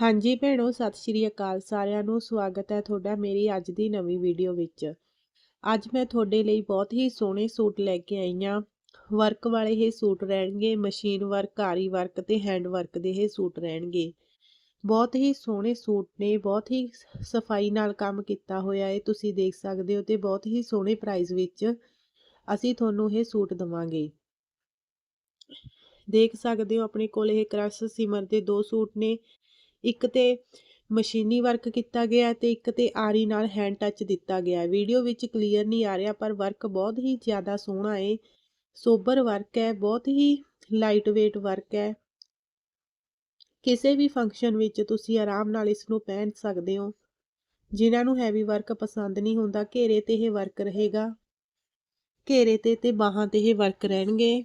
ਹਾਂਜੀ ਭੈਣੋ, ਸਤਿ ਸ਼੍ਰੀ ਅਕਾਲ। ਸਾਰਿਆਂ ਨੂੰ ਸਵਾਗਤ ਹੈ ਤੁਹਾਡਾ ਮੇਰੀ ਅੱਜ ਦੀ ਨਵੀਂ ਵੀਡੀਓ ਵਿੱਚ। ਅੱਜ ਮੈਂ ਤੁਹਾਡੇ ਲਈ ਬਹੁਤ ਹੀ ਸੋਹਣੇ ਸੂਟ ਲੈ ਕੇ ਆਈ ਹਾਂ। ਵਰਕ ਵਾਲੇ ਇਹ ਸੂਟ ਰਹਿਣਗੇ, ਮਸ਼ੀਨ ਵਰਕ ਆਰੀ ਵਰਕ ਤੇ ਹੈਂਡ ਵਰਕ ਦੇ ਇਹ ਸੂਟ ਰਹਿਣਗੇ। ਬਹੁਤ ਹੀ ਸੋਹਣੇ ਸੂਟ ਨੇ, ਬਹੁਤ ਹੀ ਸਫ਼ਾਈ ਨਾਲ ਕੰਮ ਕੀਤਾ ਹੋਇਆ ਹੈ ਤੁਸੀਂ ਦੇਖ ਸਕਦੇ ਹੋ ਤੇ ਬਹੁਤ ਹੀ ਸੋਹਣੇ ਪ੍ਰਾਈਸ ਵਿੱਚ ਅਸੀਂ ਤੁਹਾਨੂੰ ਇਹ ਸੂਟ ਦਵਾਂਗੇ। ਦੇਖ ਸਕਦੇ ਹੋ ਆਪਣੇ ਕੋਲ ਇਹ ਕ੍ਰਸ਼ ਸਿਮਰ ਦੇ ਦੋ ਸੂਟ ਨੇ। ਇੱਕ ਤੇ ਮਸ਼ੀਨੀ ਵਰਕ ਕੀਤਾ ਗਿਆ ਤੇ ਇੱਕ ਤੇ ਆਰੀ ਨਾਲ ਹੈਂਡ ਟੱਚ ਦਿੱਤਾ ਗਿਆ ਵੀਡੀਓ ਵਿੱਚ ਕਲੀਅਰ ਨਹੀਂ ਆ ਰਿਹਾ, ਪਰ ਵਰਕ ਬਹੁਤ ਹੀ ਜ਼ਿਆਦਾ ਸੋਹਣਾ ਹੈ ਸੋਬਰ ਵਰਕ ਹੈ, ਬਹੁਤ ਹੀ ਲਾਈਟ weight ਵਰਕ ਹੈ। ਕਿਸੇ ਵੀ ਫੰਕਸ਼ਨ ਵਿੱਚ ਤੁਸੀਂ ਆਰਾਮ ਨਾਲ ਇਸ ਨੂੰ ਪਹਿਨ ਸਕਦੇ ਹੋ। ਜਿਨ੍ਹਾਂ ਨੂੰ ਹੈਵੀ ਵਰਕ ਪਸੰਦ ਨਹੀਂ ਹੁੰਦਾ, ਘੇਰੇ ਤੇ ਇਹ ਵਰਕ ਰਹੇਗਾ। ਘੇਰੇ ਤੇ ਤੇ ਬਾਹਾਂ ਤੇ ਇਹ ਵਰਕ ਰਹਿਣਗੇ।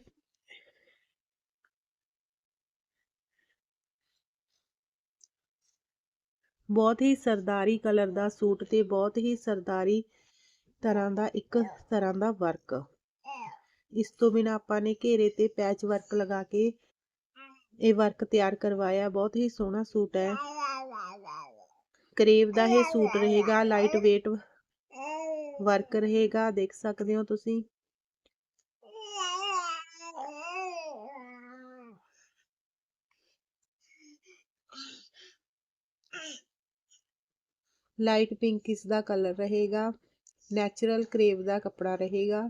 ਬਹੁਤ ਹੀ ਸਰਦਾਰੀ ਕਲਰ ਦਾ ਸੂਟ ਤੇ ਬਹੁਤ ਹੀ ਸਰਦਾਰੀ ਤਰ੍ਹਾਂ ਦਾ ਇੱਕ ਤਰ੍ਹਾਂ ਦਾ ਵਰਕ ਇਸ ਤੋਂ ਬਿਨਾ ਆਪਾਂ ਨੇ ਘੇਰੇ ਤੇ ਪੈਚ ਵਰਕ ਲਗਾ ਕੇ ਇਹ ਵਰਕ ਤਿਆਰ ਕਰਵਾਇਆ। ਬਹੁਤ ਹੀ ਸੋਹਣਾ ਸੂਟ ਹੈ। ਕਰੇਵ ਦਾ ਇਹ ਸੂਟ ਰਹੇਗਾ ਲਾਈਟ weight ਵਰਕ ਰਹੇਗਾ, ਦੇਖ ਸਕਦੇ ਹੋ ਤੁਸੀਂ। ਲਾਈਟ ਪਿੰਕ ਇਸ ਦਾ ਕਲਰ ਰਹੇਗਾ, ਨੈਚੁਰਲ ਕਰੇਵ ਦਾ ਕੱਪੜਾ ਰਹੇਗਾ।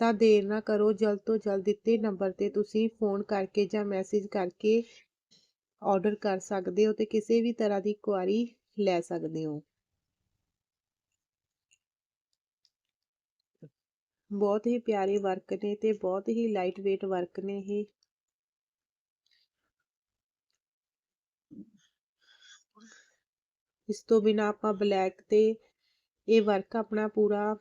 ਤਾਂ ਦੇਰ ਨਾ ਕਰੋ, ਜਲਦ ਤੋਂ ਜਲਦ ਦਿੱਤੇ ਨੰਬਰ ਤੇ ਤੁਸੀਂ ਫੋਨ ਕਰਕੇ ਜਾਂ ਮੈਸੇਜ ਕਰਕੇ ਆਰਡਰ ਕਰ ਸਕਦੇ ਹੋ ਤੇ ਕਿਸੇ ਵੀ ਤਰ੍ਹਾਂ ਦੀ ਕੁਆਰੀ ਲੈ ਸਕਦੇ ਹੋ। ਬਹੁਤ ਹੀ ਪਿਆਰੇ ਵਰਕ ਨੇ ਤੇ ਬਹੁਤ ਹੀ ਲਾਈਟ weight ਵਰਕ ਨੇ ਇਹ। ਇਸ ਤੋਂ ਬਿਨਾ ਆਪਾਂ ਬਲੈਕ ਤੇ ਇਹ ਵਰਕ ਆਪਣਾ ਪੂਰਾ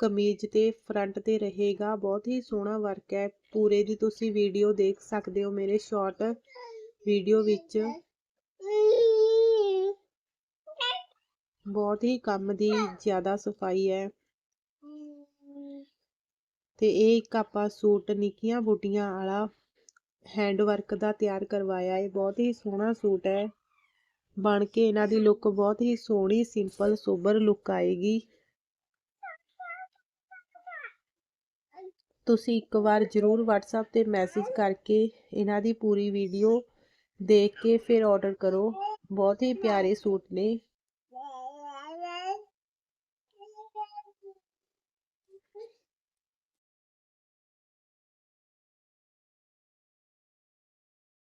ਕਮੀਜ਼ ਤੇ ਫਰੰਟ ਤੇ ਰਹੇਗਾ। ਬਹੁਤ ਹੀ ਸੋਹਣਾ ਵਰਕ ਹੈ। ਪੂਰੇ ਦੀ ਤੁਸੀਂ ਵੀਡੀਓ ਦੇਖ ਸਕਦੇ ਹੋ ਮੇਰੇ ਸ਼ਾਰਟ ਵੀਡੀਓ ਵਿੱਚ। ਬਹੁਤ ਹੀ ਕੰਮ ਦੀ ਜ਼ਿਆਦਾ ਸਫ਼ਾਈ ਹੈ। ਤੇ ਇਹ ਇੱਕ ਆਪਾਂ ਸੂਟ ਨਿੱਕੀਆਂ ਬੁੱਟੀਆਂ ਵਾਲਾ ਹੈਂਡ ਵਰਕ ਦਾ ਤਿਆਰ ਕਰਵਾਇਆ। ਹੈ ਬਹੁਤ ਹੀ ਸੋਹਣਾ ਸੂਟ ਹੈ। ਬਣ ਕੇ ਇਹਨਾਂ ਦੀ ਲੁੱਕ ਬਹੁਤ ਹੀ ਸੋਹਣੀ ਸਿੰਪਲ ਸੋਬਰ ਲੁੱਕ ਆਏਗੀ। ਤੁਸੀਂ ਇੱਕ ਵਾਰ ਜ਼ਰੂਰ WhatsApp ਤੇ ਮੈਸੇਜ ਕਰਕੇ ਇਹਨਾਂ ਦੀ ਪੂਰੀ ਵੀਡੀਓ ਦੇਖ ਕੇ ਫਿਰ ਆਰਡਰ ਕਰੋ। ਬਹੁਤ ਹੀ ਪਿਆਰੇ ਸੂਟ ਨੇ।